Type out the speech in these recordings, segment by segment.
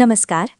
નમસ્કાર.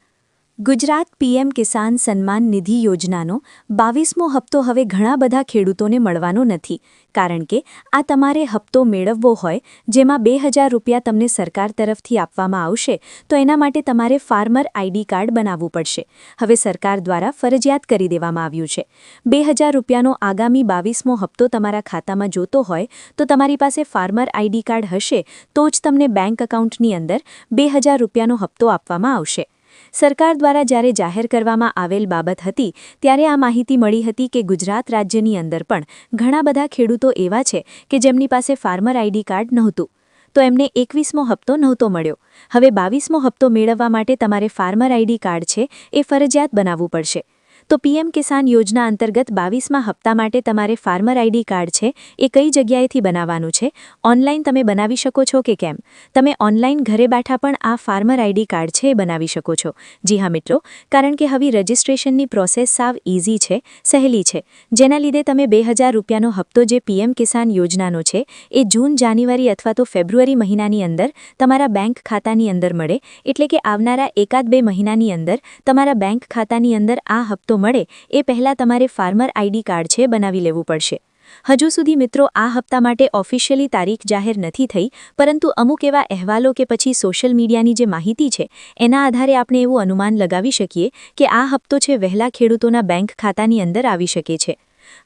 ગુજરાત પીએમ કિસાન સન્માન નિધિ યોજનાનો બાવીસમો હપ્તો હવે ઘણા બધા ખેડૂતોને મળવાનો નથી. કારણ કે આ તમારે હપ્તો મેળવવો હોય, જેમાં બે હજાર રૂપિયા તમને સરકાર તરફથી આપવામાં આવશે, તો એના માટે તમારે ફાર્મર આઈડી કાર્ડ બનાવવું પડશે. હવે સરકાર દ્વારા ફરજિયાત કરી દેવામાં આવ્યું છે. બે હજાર રૂપિયાનો આગામી બાવીસમો હપ્તો તમારા ખાતામાં જોતો હોય, તો તમારી પાસે ફાર્મર આઈડી કાર્ડ હશે, તો જ તમને બેંક એકાઉન્ટની અંદર બે હજાર રૂપિયાનો હપ્તો આપવામાં આવશે. સરકાર દ્વારા જ્યારે જાહેર કરવામાં આવેલ બાબત હતી, ત્યારે આ માહિતી મળી હતી કે ગુજરાત રાજ્યની અંદર પણ ઘણા બધા ખેડૂતો એવા છે કે જેમની પાસે ફાર્મર આઈડી કાર્ડ નહોતું. તો એમને એકવીસમો હપ્તો નહોતો મળ્યો. હવે બાવીસમો હપ્તો મેળવવા માટે તમારે ફાર્મર આઈડી કાર્ડ છે એ ફરજિયાત બનાવવું પડશે. તો પીએમ કિસાન યોજના અંતર્ગત બાવીસમાં હપ્તા માટે તમારે ફાર્મર આઈડી કાર્ડ છે, એ કઈ જગ્યાએથી બનાવવાનું છે, ઓનલાઈન તમે બનાવી શકો છો કે કેમ? તમે ઓનલાઈન ઘરે બેઠા પણ આ ફાર્મર આઈડી કાર્ડ છે એ બનાવી શકો છો. જી હા મિત્રો, કારણ કે હવે રજિસ્ટ્રેશનની પ્રોસેસ સાવ ઇઝી છે, સહેલી છે. જેના લીધે તમે બે રૂપિયાનો હપ્તો જે પીએમ કિસાન યોજનાનો છે, એ જૂન, જાન્યુઆરી અથવા તો ફેબ્રુઆરી મહિનાની અંદર તમારા બેંક ખાતાની અંદર મળે, એટલે કે આવનારા એકાદ બે મહિનાની અંદર તમારા બેંક ખાતાની અંદર આ હપ્તો મળે એ પહેલાં તમારે ફાર્મર આઈડી કાર્ડ છે બનાવી લેવું પડશે. હજુ સુધી મિત્રો આ હપ્તા માટે ઓફિશિયલી તારીખ જાહેર નથી થઈ, પરંતુ અમુક એવા અહેવાલો કે પછી સોશિયલ મીડિયાની જે માહિતી છે, એના આધારે આપણે એવું અનુમાન લગાવી શકીએ કે આ હપ્તો છે વહેલા ખેડૂતોના બેંક ખાતાની અંદર આવી શકે છે.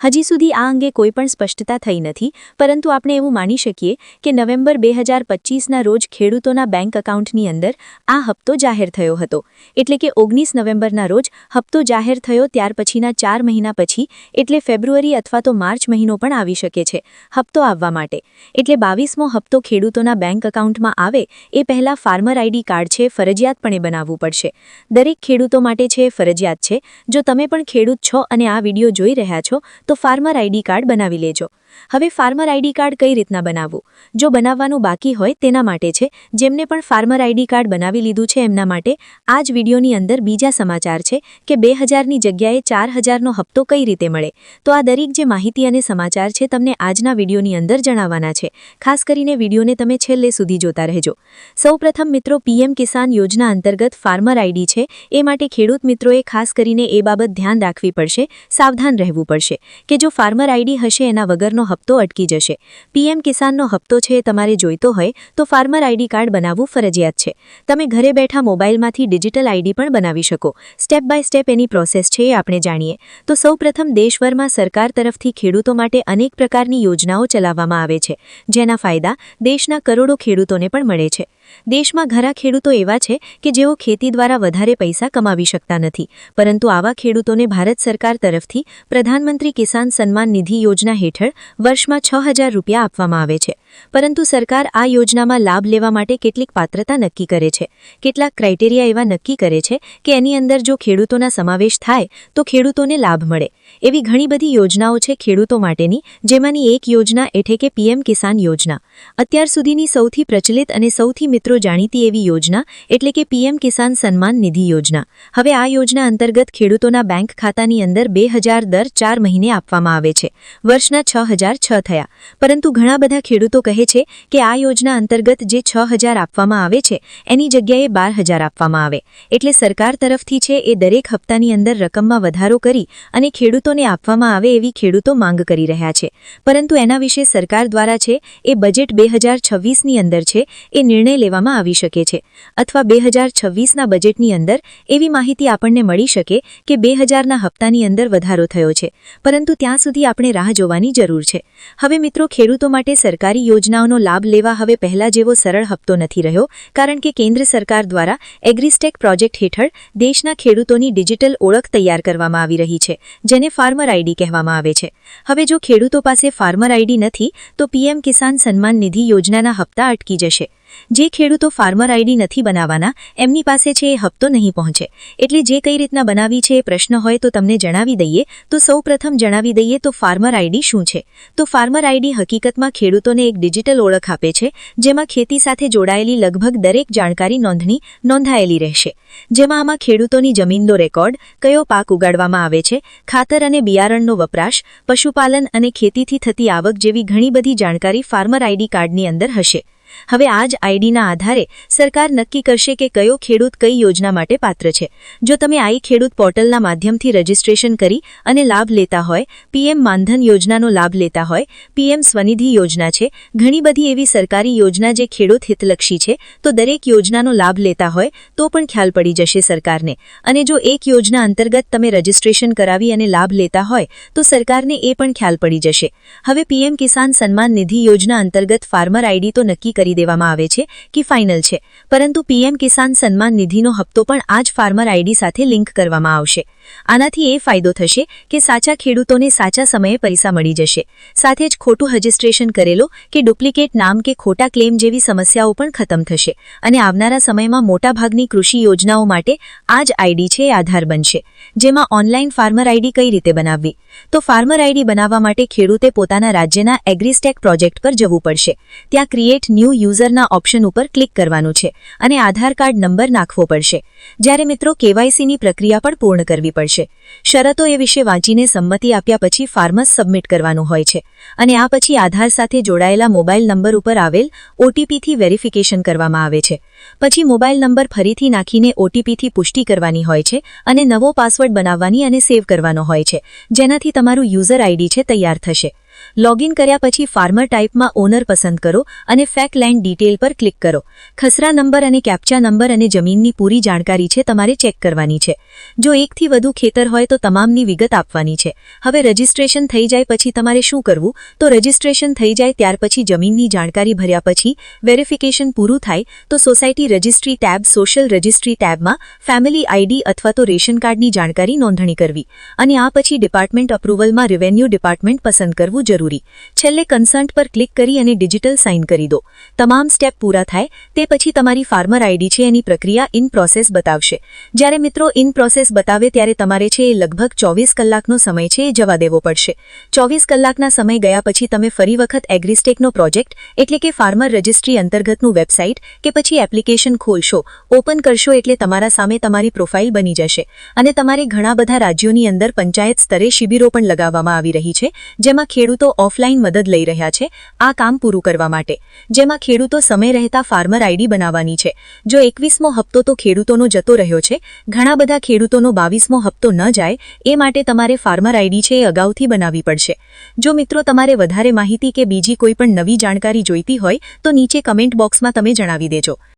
હજી સુધી આ અંગે કોઈપણ સ્પષ્ટતા થઈ નથી, પરંતુ આપણે એવું માની શકીએ કે નવેમ્બર બે હજાર પચીસના રોજ ખેડૂતોના બેંક એકાઉન્ટની અંદર આ હપ્તો જાહેર થયો હતો. એટલે કે ઓગણીસ નવેમ્બરના રોજ હપ્તો જાહેર થયો ત્યાર પછીના ચાર મહિના પછી, એટલે ફેબ્રુઆરી અથવા તો માર્ચ મહિનો પણ આવી શકે છે, હપ્તો આવવા માટે. એટલે બાવીસમો હપ્તો ખેડૂતોના બેંક એકાઉન્ટમાં આવે, એ પહેલાં ફાર્મર આઈડી કાર્ડ છે, ફરજિયાતપણે બનાવવું પડશે. દરેક ખેડૂતો માટે છે ફરજિયાત છે. જો તમે પણ ખેડૂત છો અને આ વીડિયો જોઈ રહ્યા છો તો ફાર્મર આઈડી કાર્ડ બનાવી લેજો. હવે ફાર્મર આઈડી કાર્ડ કઈ રીતના બનાવવું? જો બનાવવાનું બાકી હોય તેના માટે છે, જેમને પણ ફાર્મર આઈડી કાર્ડ બનાવી લીધું છે એમના માટે આ જ વિડીયોની અંદર બીજા સમાચાર છે કે બે હજારની જગ્યાએ ચાર હજારનો હપ્તો કઈ રીતે મળે? તો આ દરેક જે માહિતી અને સમાચાર છે તમને આજના વિડીયોની અંદર જણાવવાના છે. ખાસ કરીને વિડીયોને તમે છેલ્લે સુધી જોતા રહેજો. સૌપ્રથમ મિત્રો, પીએમ કિસાન યોજના અંતર્ગત ફાર્મર આઈડી છે, એ માટે ખેડૂત મિત્રોએ ખાસ કરીને એ બાબત ધ્યાન રાખવી પડશે, સાવધાન રહેવું પડશે, કે જો ફાર્મર આઈડી હશે એના વગરનો હપ્તો અટકી જશે. પીએમ કિસાનનો હપ્તો છે તમારે જોઈતો હોય તો ફાર્મર આઈડી કાર્ડ બનાવવું ફરજિયાત છે. તમે ઘરે બેઠા મોબાઈલમાંથી ડિજિટલ આઈડી પણ બનાવી શકો. સ્ટેપ બાય સ્ટેપ એની પ્રોસેસ છે એ આપણે જાણીએ. તો સૌપ્રથમ દેશભરમાં સરકાર તરફથી ખેડૂતો માટે અનેક પ્રકારની યોજનાઓ ચલાવવામાં આવે છે. જેના ફાયદા દેશના કરોડો ખેડૂતોને પણ મળે છે. દેશમાં ઘણા ખેડૂતો એવા છે કે જેઓ ખેતી દ્વારા વધારે પૈસા કમાવી શકતા નથી. પરંતુ આવા ખેડૂતોને ભારત સરકાર તરફથી પ્રધાનમંત્રી કિસાન સન્માન નિધિ યોજના હેઠળ વર્ષમાં છ હજાર રૂપિયા આપવામાં આવે છે. પરંતુ સરકાર આ યોજનામાં લાભ લેવા માટે કેટલીક પાત્રતા નક્કી કરે છે. કેટલાક ક્રાઇટેરિયા એવા નક્કી કરે છે કે એની અંદર જો ખેડૂતોના સમાવેશ થાય, તો ખેડૂતોને લાભ મળે. એવી ઘણી બધી યોજનાઓ છે ખેડૂતો માટેની, જેમાંની એક યોજના એટલે કે પીએમ કિસાન યોજના. અત્યાર સુધીની સૌથી પ્રચલિત અને સૌથી મિત્રો જાણીતી એવી યોજના એટલે કે પીએમ કિસાન સન્માન નિધિ યોજના. હવે આ યોજના અંતર્ગત ખેડૂતોના બેંક ખાતાની અંદર બે દર ચાર મહિને આપવામાં આવે છે. વર્ષના છ થયા. પરંતુ ઘણા બધા ખેડૂતો કહે છે કે આ યોજના અંતર્ગત જે છ હજાર આપવામાં આવે છે, એની જગ્યાએ બાર હજાર આપવામાં આવે. એટલે સરકાર તરફથી છે એ દરેક હપ્તાની અંદર રકમમાં વધારો કરી અને ખેડૂતોને આપવામાં આવે એવી ખેડૂતો માંગ કરી રહ્યા છે. પરંતુ એના વિશે સરકાર દ્વારા છે એ બજેટ બે હજાર છવ્વીસની અંદર છે એ નિર્ણય લેવામાં આવી શકે છે. અથવા બે હજાર છવ્વીસના બજેટની અંદર એવી માહિતી આપણને મળી શકે કે બે હજારના હપ્તાની અંદર વધારો થયો છે. પરંતુ ત્યાં સુધી આપણે રાહ જોવાની જરૂર છે. હવે મિત્રો ખેડૂતો માટે સરકારી યોજનાઓનો લાભ લેવા હવે પહેલા જેવો સરળ હપ્તો નથી રહ્યો, કારણ કે કેન્દ્ર સરકાર દ્વારા એગ્રીસ્ટેક પ્રોજેક્ટ હેઠળ દેશના ખેડૂતોની ડિજિટલ ઓળખ તૈયાર કરવામાં આવી રહી છે, જેને ફાર્મર આઈડી કહેવામાં આવે છે. હવે જો ખેડૂતો પાસે ફાર્મર આઈડી નથી, તો પીએમ કિસાન સન્માન નિધિ યોજનાના હપ્તા અટકી જશે. જે ખેડૂતો ફાર્મર આઈડી નથી બનાવવાના, એમની પાસે છે એ હપ્તો નહીં પહોંચે. એટલે જે કઈ રીતના બનાવી છે એ પ્રશ્ન હોય તો તમને જણાવી દઈએ. તો સૌપ્રથમ જણાવી દઈએ તો ફાર્મર આઈડી શું છે? તો ફાર્મર આઈડી હકીકતમાં ખેડૂતોને એક ડિજિટલ ઓળખ આપે છે, જેમાં ખેતી સાથે જોડાયેલી લગભગ દરેક જાણકારી નોંધણી નોંધાયેલી રહેશે. જેમાં આમાં ખેડૂતોની જમીનનો રેકોર્ડ, કયો પાક ઉગાડવામાં આવે છે, ખાતર અને બિયારણનો વપરાશ, પશુપાલન અને ખેતીથી થતી આવક જેવી ઘણી બધી જાણકારી ફાર્મર આઈડી કાર્ડની અંદર હશે. હવે આ જ આઈડીના આધારે સરકાર નક્કી કરશે કે કયો ખેડૂત કઈ યોજના માટે પાત્ર છે. જો તમે આઈ ખેડૂત પોર્ટલના માધ્યમથી રજીસ્ટ્રેશન કરી અને લાભ લેતા હોય, પીએમ માનધન યોજનાનો લાભ લેતા હોય, પીએમ સ્વનિધિ યોજના છે, ઘણી બધી એવી સરકારી યોજના જે ખેડૂત હિતલક્ષી છે, તો દરેક યોજનાનો લાભ લેતા હોય, તો પણ ખ્યાલ પડી જશે સરકારને. અને જો એક યોજના અંતર્ગત તમે રજીસ્ટ્રેશન કરાવી અને લાભ લેતા હોય, તો સરકારને એ પણ ખ્યાલ પડી જશે. હવે પીએમ કિસાન સન્માન નિધિ યોજના અંતર્ગત ફાર્મર આઈડી તો નક્કી કરી દેવામાં આવે છે કે ફાઇનલ છે. પરંતુ પીએમ કિસાન સન્માન નિધિનો હપ્તો પણ આ ફાર્મર આઈડી સાથે લિંક કરવામાં આવશે. આનાથી એ ફાયદો થશે કે સાચા ખેડૂતોને સાચા સમયે પૈસા મળી જશે. સાથે જ ખોટું રજીસ્ટ્રેશન કરેલો કે ડુપ્લિકેટ નામ કે ખોટા ક્લેમ જેવી સમસ્યાઓ પણ ખતમ થશે. અને આવનારા સમયમાં મોટાભાગની કૃષિ યોજનાઓ માટે આ જ આઈડી છે એ આધાર બનશે. જેમાં ઓનલાઈન ફાર્મર આઈડી કઈ રીતે બનાવવી? તો ફાર્મર આઈડી બનાવવા માટે ખેડૂતે પોતાના રાજ્યના એગ્રીસ્ટેક પ્રોજેક્ટ પર જવું પડશે. ત્યાં ક્રિએટ ન્યૂ યુઝરના ઓપ્શન ઉપર ક્લિક કરવાનું છે અને આધાર કાર્ડ નંબર નાખવો પડશે. જ્યારે મિત્રો કેવાયસીની પ્રક્રિયા પણ પૂર્ણ કરવી પડશે. શરતો એ વિશે વાંચીને સંમતિ આપ્યા પછી ફાર્મસ સબમિટ કરવાનું હોય છે અને આ પછી આધાર સાથે જોડાયેલા મોબાઈલ નંબર ઉપર આવેલ ઓટીપીથી વેરિફિકેશન કરવામાં આવે છે. પછી મોબાઈલ નંબર ફરીથી નાખીને ઓટીપીથી પુષ્ટિ કરવાની હોય છે અને નવો પાસવર્ડ બનાવવાની અને સેવ કરવાનો હોય છે. જેનાથી તમારું યુઝર આઈડી છે તૈયાર થશે. લોગિન કર્યા પછી ફાર્મર ટાઈપમાં ઓનર પસંદ કરો અને ફેક લેન્ડ ડિટેલ પર ક્લિક કરો. ખસરા નંબર અને કેપ્ચા નંબર અને જમીનની પૂરી જાણકારી છે તમારે ચેક કરવાની છે. જો એકથી વધુ ખેતર હોય તો તમામની વિગત આપવાની છે. હવે રજીસ્ટ્રેશન થઈ જાય પછી તમારે શું કરવું? તો રજીસ્ટ્રેશન થઈ જાય ત્યાર પછી જમીનની જાણકારી ભર્યા પછી વેરિફિકેશન પૂરું થાય તો society registry tab, social registry ટેબમાં family ID અથવા તો રેશન કાર્ડની જાણકારી નોંધણી કરવી. અને આ પછી ડિપાર્ટમેન્ટ અપ્રુવલમાં રેવન્યુ ડિપાર્ટમેન્ટ પસંદ કરવું જરૂરી. છેલ્લે કન્સન્ટ પર ક્લિક કરી અને ડિજિટલ સાઇન કરી દો. તમામ સ્ટેપ પૂરા થાય, તે પછી તમારી ફાર્મર આઈડી છે, એની પ્રક્રિયા ઇન પ્રોસેસ બતાવશે. જ્યારે મિત્રો ઇન પ્રોસેસ બતાવે ત્યારે તમારે છે એ લગભગ ચોવીસ કલાકનો સમય છે એ જવા દેવો પડશે. ચોવીસ કલાકના સમય ગયા પછી તમે ફરી વખત એગ્રીસ્ટેકનો પ્રોજેક્ટ એટલે કે ફાર્મર રજિસ્ટ્રી અંતર્ગતનું વેબસાઇટ કે પછી એપ્લિકેશન ખોલશો ઓપન કરશો એટલે તમારા સામે તમારી પ્રોફાઇલ બની જશે. અને તમારે ઘણા બધા રાજ્યોની અંદર પંચાયત સ્તરે શિબિરો પણ લગાવવામાં આવી રહી છે, જેમાં ખેડૂતો ઓફલાઈન મદદ લઈ રહ્યા છે આ કામ પૂરું કરવા માટે. જેમાં ખેડૂતો સમય રહેતા ફાર્મર આઈડી બનાવવાની છે. જો એકવીસમો હપ્તો તો ખેડૂતોનો જતો રહ્યો છે. ઘણા બધા ખેડૂતોનો બાવીસમો હપ્તો ન જાય, એ માટે તમારે ફાર્મર આઈડી છે એ અગાઉથી બનાવવી પડશે. જો મિત્રો તમારે વધારે માહિતી કે બીજી કોઈ પણ નવી જાણકારી જોઈતી હોય, તો નીચે કમેન્ટ બોક્સમાં તમે જણાવી દેજો.